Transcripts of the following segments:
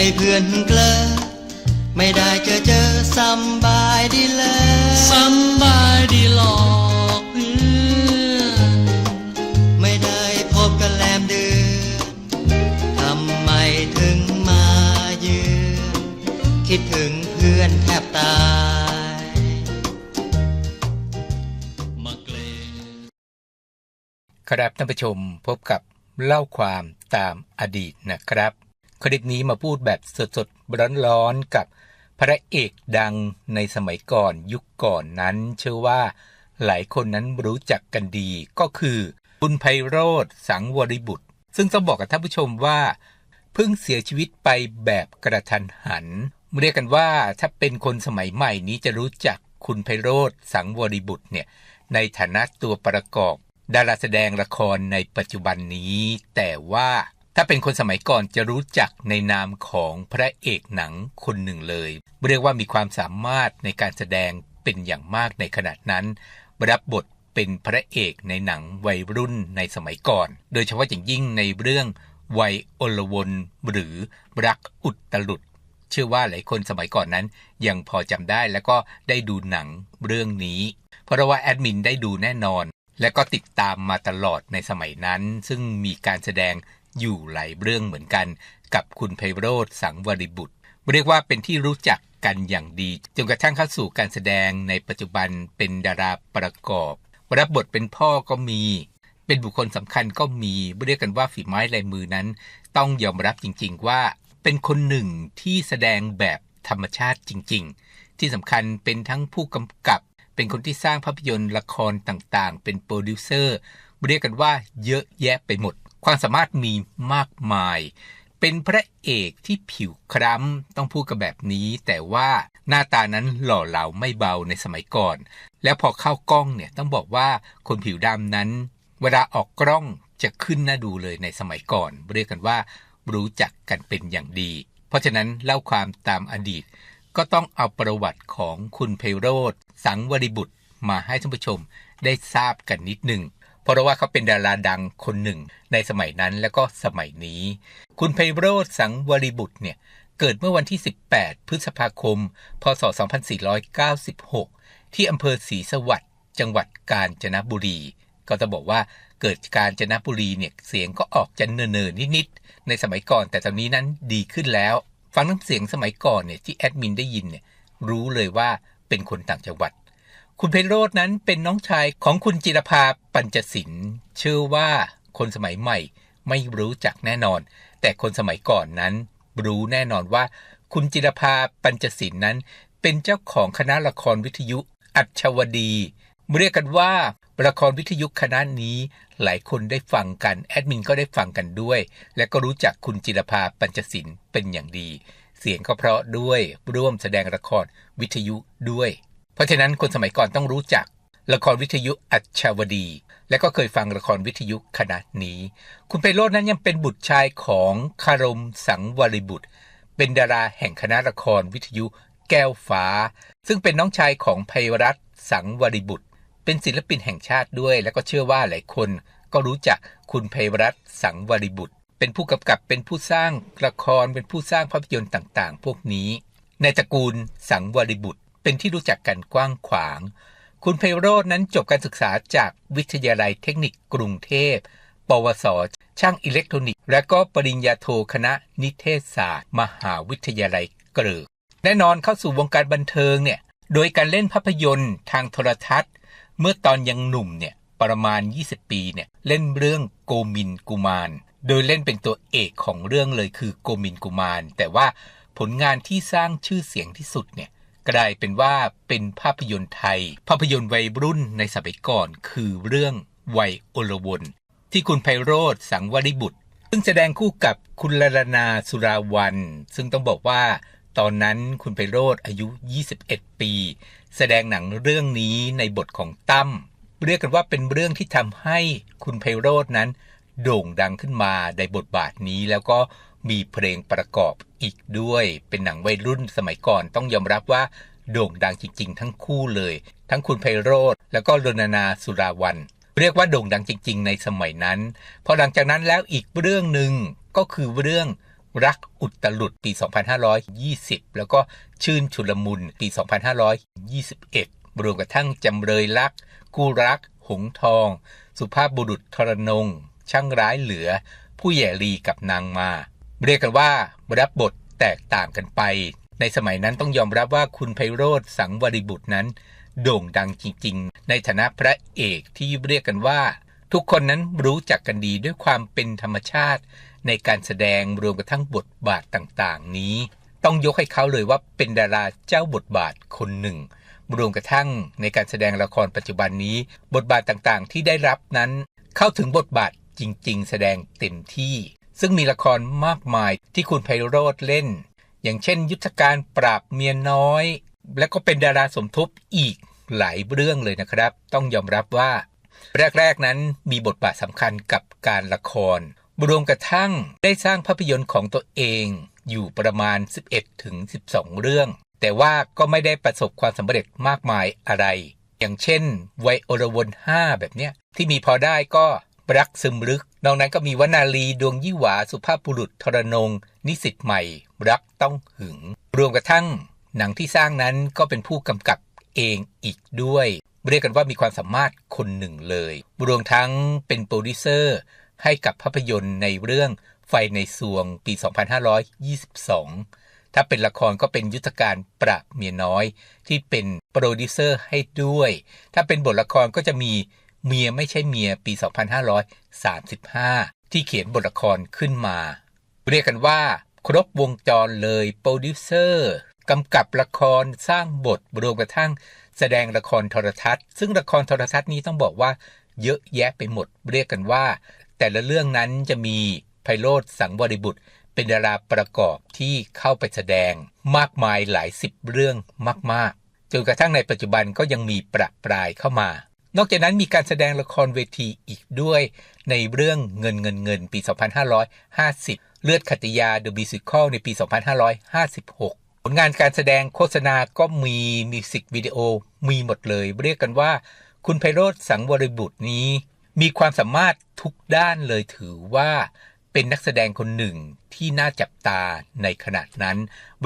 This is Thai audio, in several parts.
อ้เพื่อนเกลอไม่ได้เจอเจอสำบายดีเลยสำบายดีหลอกเพื่อนไม่ได้พบกันแลมเดือนทำไมถึงมาเยือนคิดถึงเพื่อนแทบตายมาเกลครับท่านผู้ชมพบกับเล่าความตามอดีตนะครับ คลิปนี้มาพูดแบบสดๆร้อนๆกับพระเอกดังในสมัยก่อนยุคก่อนนั้น เชื่อว่าหลายคนนั้นรู้จักกันดีก็คือคุณไพโรธสังวริบุตร ซึ่งต้องบอกกับท่านผู้ชมว่า เพิ่งเสียชีวิตไปแบบกระทันหัน เรียกกันว่าถ้าเป็นคนสมัยใหม่นี้จะรู้จักคุณไพโรธสังวริบุตรเนี่ยในฐานะตัวประกอบ ดาราแสดงละครในปัจจุบันนี้ แต่ว่า ถ้าเป็นคนสมัยก่อนจะรู้จักในนามของพระเอกหนังคนหนึ่งเลย เรียกว่ามีความสามารถในการแสดงเป็นอย่างมากในขณะนั้น รับบทเป็นพระเอกในหนังวัยรุ่นในสมัยก่อน โดยเฉพาะอย่างยิ่งในเรื่องวัยอลวนหรือรักอุตลุดเชื่อว่าหลายคนสมัยก่อนนั้น ยังพอจำได้แล้วก็ได้ดูหนังเรื่องนี้ เพราะว่าแอดมินได้ดูแน่นอน และก็ติดตามมาตลอดในสมัยนั้น ซึ่งมีการแสดง อยู่หลายเรื่องเหมือนกัน กับคุณไพโรธสังวริบุตร เรียกว่าเป็นที่รู้จักกันอย่างดี จนกระทั่งเข้าสู่การแสดงในปัจจุบันเป็นดาราประกอบ รับบทเป็นพ่อก็มี เป็นบุคคลสำคัญก็มีเรียกกันว่าฝีไม้ลายมือนั้น ต้องยอมรับจริง ๆ ว่าเป็นคนหนึ่งที่แสดงแบบธรรมชาติจริง ๆ ที่สำคัญเป็นทั้งผู้กำกับ เป็นคนที่สร้างภาพยนตร์ละครต่างๆ เป็นโปรดิวเซอร์เรียกกันว่าเยอะแยะไปหมด ความสามารถมีมากมาย เป็นพระเอกที่ผิวคล้ำต้องพูดกันแบบนี้ แต่ว่าหน้าตานั้นหล่อเหลาไม่เบาในสมัยก่อน แล้วพอเข้ากล้องเนี่ยต้องบอกว่าคนผิวดำนั้น เวลาออกกล้องจะขึ้นหน้าดูเลยในสมัยก่อน เรียกกันว่ารู้จักกันเป็นอย่างดี เพราะฉะนั้นเล่าความตามอดีต ก็ต้องเอาประวัติของคุณไพโรธสังวริบุตรมาให้ท่านผู้ชมได้ทราบกันนิดหนึ่ง เพราะว่าเขาเป็นดาราดังคนหนึ่ง ในสมัยนั้นและก็สมัยนี้ คุณไพโรธสังวริบุตรเนี่ยเกิดเมื่อวันที่ 18 พฤษภาคม พศ 2496 ที่อำเภอศรีสวัสดิ์จังหวัดกาญจนบุรี ก็จะบอกว่าเกิดกาญจนบุรีเนี่ยเสียงก็ออกจะเนินๆนิดๆในสมัยก่อน แต่ตอนนี้นั้นดีขึ้นแล้ว ฟังน้ำเสียงสมัยก่อนเนี่ยที่แอดมินได้ยินเนี่ยรู้เลยว่าเป็นคนต่างจังหวัด คุณเพนโรดนั้นเป็นน้องชายของคุณจิรภาปัญจศิลป์เชื่อว่าคนสมัยใหม่ไม่รู้จักแน่นอน แต่คนสมัยก่อนนั้น รู้แน่นอนว่า คุณจิรภาปัญจศิลป์นั้น เป็นเจ้าของคณะละครวิทยุอัจฉวดี เรียกกันว่าละครวิทยุคณะนี้ หลายคนได้ฟังกันแอดมินก็ได้ฟังกันด้วย และก็รู้จักคุณจิรภาปัญจศิลป์เป็นอย่างดี เสียงก็เพราะด้วยร่วมแสดงละครวิทยุด้วย เพราะฉะนั้นคนสมัยก่อนต้องรู้จัก ละครวิทยุอัจฉวดี และก็เคยฟังละครวิทยุคณะนี้ คุณไพโรจน์นั้นยังเป็นบุตรชายของคารมสังวริบุตร เป็นดาราแห่งคณะละครวิทยุแก้วฟ้า ซึ่งเป็นน้องชายของไพรัตสังวริบุตร เป็นศิลปินแห่งชาติด้วย และก็เชื่อว่าหลายคนก็รู้จักคุณไพรัตสังวริบุตร เป็นผู้กำกับเป็นผู้สร้างละครเป็นผู้สร้างภาพยนตร์ต่างๆ พวกนี้ ในตระกูลสังวริบุตร เป็นที่รู้จักกันกว้างขวาง คุณไพโรจน์นั้นจบการศึกษาจากวิทยาลัยเทคนิคกรุงเทพ ปวส ช่างอิเล็กทรอนิกส์ และก็ปริญญาโทคณะนิเทศศาสตร์ มหาวิทยาลัยเกริกแน่นอนเข้าสู่วงการบันเทิงเนี่ย โดยการเล่นภาพยนตร์ทางโทรทัศน์ เมื่อตอนยังหนุ่มเนี่ยประมาณ 20 ปีเนี่ยเล่นเรื่องโกมินกุมาร โดยเล่นเป็นตัวเอกของเรื่องเลยคือโกมินกุมาร แต่ว่าผลงานที่สร้างชื่อเสียงที่สุดเนี่ย กลายเป็นว่าเป็นภาพยนตร์ไทย ภาพยนตร์วัยรุ่นในสมัยก่อนคือเรื่องวัยอลวนที่คุณไพโรธสังวริบุตร ซึ่งแสดงคู่กับคุณลรนาสุราวัน ซึ่งต้องบอกว่าตอนนั้นคุณไพโรธอายุ 21 ปี แสดงหนังเรื่องนี้ในบทของตั้มเรียกกันว่าเป็นเรื่องที่ทำให้คุณไพโรธนั้น โด่งดังขึ้นมาในบทบาทนี้แล้วก็ มีเพลงประกอบอีกด้วย เป็นหนังวัยรุ่นสมัยก่อนต้องยอมรับว่าโด่งดังจริง ๆ ทั้งคู่เลย ทั้งคุณไพโรธแล้วก็รณนาสุราวัน เรียกว่าโด่งดังจริง ๆ ในสมัยนั้น พอหลังจากนั้นแล้วอีกเรื่องหนึ่งก็คือเรื่องรักอุตลุดปี 2520 แล้วก็ชื่นชุลมุนปี 2521 รวมกระทั่งจำเลยรัก กู้รัก หงทอง สุภาพบุรุษทรนง ช่างร้ายเหลือ ผู้แย่ลีกับนางมา เรียกกันว่ารับบทแตกต่างกันไป ในสมัยนั้นต้องยอมรับว่าคุณไพโรธสังวริบุตรนั้น โด่งดังจริง ๆ ในฐานะพระเอกที่เรียกกันว่า ทุกคนนั้นรู้จักกันดีด้วยความเป็นธรรมชาติ ในการแสดงรวมกระทั่งบทบาทต่างๆ นี้ ต้องยกให้เขาเลยว่าเป็นดาราเจ้าบทบาทคนหนึ่งรวมกระทั่งในการแสดงละครปัจจุบันนี้ บทบาทต่างๆ ที่ได้รับนั้น เข้าถึงบทบาทจริง ๆ แสดงเต็มที่ ซึ่งมีละครมากมายที่คุณไพโรธเล่น อย่างเช่น ยุทธการปราบเมียน้อย และก็เป็นดาราสมทบอีกหลายเรื่องเลยนะครับ ต้องยอมรับว่า แรก ๆ นั้นมีบทบาทสำคัญกับการละคร รวมกระทั่งได้สร้างภาพยนตร์ของตัวเองอยู่ประมาณ 11ถึง12 เรื่อง แต่ว่าก็ไม่ได้ประสบความสำเร็จมากมายอะไร อย่างเช่นไวโอรวน5แบบเนี้ยที่มีพอได้ก็ รักซึมลึก นอกนั้นก็มีวนาลีดวงยี่หวาสุภาพบุรุษทรนง นิสิตใหม่ รักต้องหึง รวมกระทั่ง หนังที่สร้างนั้นก็เป็นผู้กำกับเองอีกด้วย เรียกกันว่ามีความสามารถคนหนึ่งเลย รวมทั้งเป็นโปรดิวเซอร์ให้กับภาพยนตร์ในเรื่องไฟในสวงปี 2522 ถ้าเป็นละครก็เป็นยุทธการปราบเมียน้อย ที่เป็นโปรดิวเซอร์ให้ด้วย ถ้าเป็นบทละครก็จะมี เมียไม่ใช่เมียปี 2535 ที่เขียนบทละครขึ้นมา เรียกกันว่า ครบวงจรเลยโปรดิวเซอร์กำกับละครสร้างบทรวมกระทั่ง แสดงละครโทรทัศน์ ซึ่งละครโทรทัศน์นี้ต้องบอกว่า เยอะแยะไปหมด เรียกกันว่า แต่ละเรื่องนั้นจะมีไพโรธสังวริบุตรเป็นดาราประกอบที่เข้าไปแสดงมากมายหลายสิบเรื่องมาก ๆจนกระทั่งในปัจจุบันก็ยังมีประปรายเข้ามา นอกจากนั้นมีการแสดงละครเวทีอีกด้วย ในเรื่องเงินเงินเงินปี 2550 เลือดขัตติยา The Musical ในปี 2556 ผลงานการแสดงโฆษณาก็มีมิวสิกวิดีโอมีหมดเลย เรียกกันว่า คุณไพโรธสังวริบุตรนี้ มีความสามารถทุกด้านเลยถือว่าเป็นนักแสดงคนหนึ่งที่น่าจับตาในขณะนั้น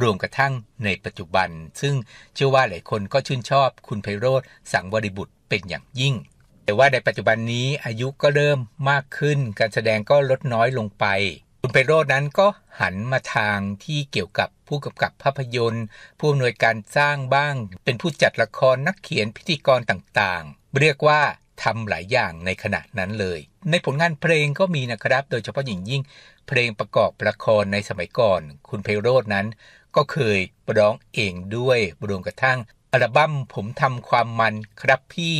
รวมกระทั่งในปัจจุบัน ซึ่งเชื่อว่าหลายคนก็ชื่นชอบคุณไพโรธสังวริบุตร เป็นอย่างยิ่ง แต่ว่าในปัจจุบันนี้อายุก็เริ่มมากขึ้น การแสดงก็ลดน้อยลงไป คุณไพโรจน์นั้นก็หันมาทางที่เกี่ยวกับผู้กำกับภาพยนตร์ ผู้อำนวยการสร้างบ้าง เป็นผู้จัดละครนักเขียนพิธีกรต่างๆ เรียกว่าทำหลายอย่างในขณะนั้นเลย ในผลงานเพลงก็มีนะครับ โดยเฉพาะอย่างยิ่ง เพลงประกอบละครในสมัยก่อน คุณไพโรจน์นั้น ก็เคยร้องเองด้วยรวมกระทั่ง อัลบั้มผมทำความมันครับพี่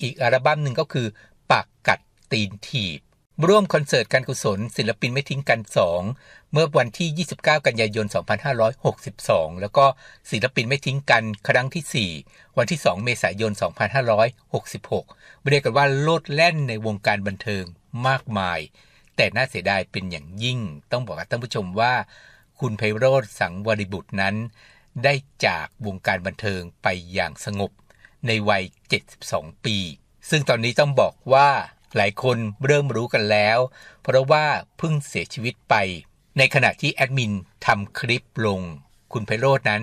อีกอัลบั้มหนึ่งก็คือ ปากกัดตีนถีบ ร่วมคอนเสิร์ตการกุศล ศิลปินไม่ทิ้งกัน 2 เมื่อวันที่ 29 กันยายน 2562 แล้วก็ศิลปินไม่ทิ้งกันครั้งที่ 4 วันที่ 2 เมษายน 2566 เรียกกันว่าโลดแล่นในวงการบันเทิงมากมาย แต่น่าเสียดายเป็นอย่างยิ่ง ต้องบอกกับท่านผู้ชมว่า คุณไพโรธสังวริบุตรนั้น ได้จากวงการบันเทิงไปอย่างสงบในวัย 72 ปี ซึ่งตอนนี้ต้องบอกว่าหลายคนเริ่มรู้กันแล้ว เพราะว่าเพิ่งเสียชีวิตไป ในขณะที่แอดมินทำคลิปลง คุณไพโรจน์นั้น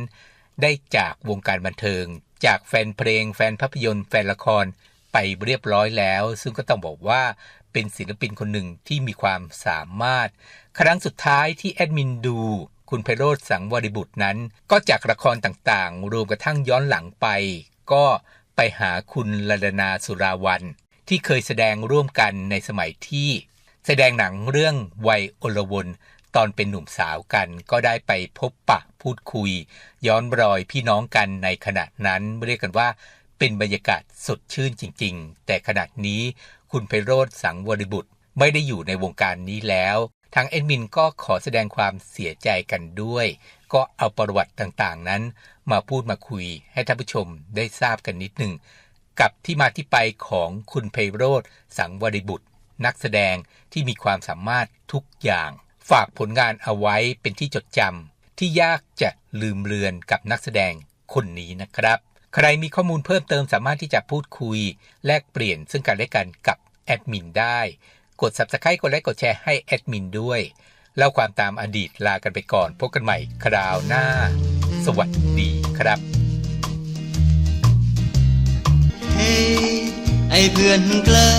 ได้จากวงการบันเทิง จากแฟนเพลง แฟนภาพยนตร์ แฟนละครไปเรียบร้อยแล้ว ซึ่งก็ต้องบอกว่าเป็นศิลปินคนหนึ่งที่มีความสามารถ ครั้งสุดท้ายที่แอดมินดู คุณไพโรธสังวริบุตรนั้น ก็จากละครต่างๆ รวมกระทั่งย้อนหลังไป ก็ไปหาคุณลดนาสุราวันที่เคยแสดงร่วมกันในสมัยที่ แสดงหนังเรื่องวัยอลวนตอนเป็นหนุ่มสาวกันก็ได้ไปพบปะพูดคุย ย้อนรอยพี่น้องกันในขณะนั้นเรียกกันว่าเป็นบรรยากาศสดชื่นจริง ๆ แต่ขณะนี้คุณไพโรธสังวริบุตรไม่ได้อยู่ในวงการนี้แล้ว ทางเอ็ดมินก็ขอแสดงความเสียใจกันด้วย ก็เอาประวัติต่างๆนั้น มาพูดมาคุยให้ท่านผู้ชมได้ทราบกันนิดหนึ่งกับที่มาที่ไปของคุณไพโรธสังวริบุตร นักแสดงที่มีความสามารถทุกอย่าง ฝากผลงานเอาไว้เป็นที่จดจำที่ยากจะลืมเลือนกับนักแสดงคนนี้นะครับ ใครมีข้อมูลเพิ่มเติมสามารถที่จะพูดคุย แลกเปลี่ยนซึ่งกันและกันกับแอดมินได้ กด Subscribe กดไลค์กดแชร์ให้แอดมินด้วยเล่าความตามอดีตลากันไปก่อน พบกันใหม่คราวหน้า สวัสดีครับเฮ้ยไอเพื่อนเกลอ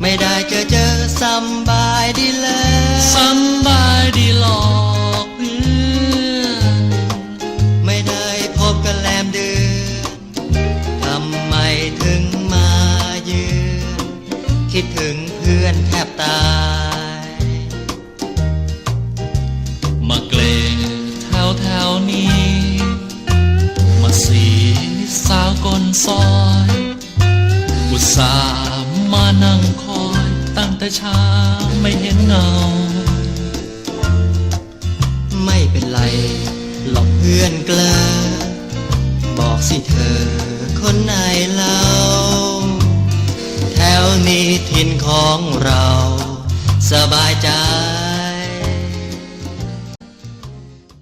ไม่ได้เจอเจอสำบายดีเลยสำบายดีหลอ ช้าไม่เห็นเงา ไม่เป็นไรหลอกเพื่อนเกลอบอกสิเธอ คนไหนเล่า แถวนี้ถิ่นของเรา สบายใจ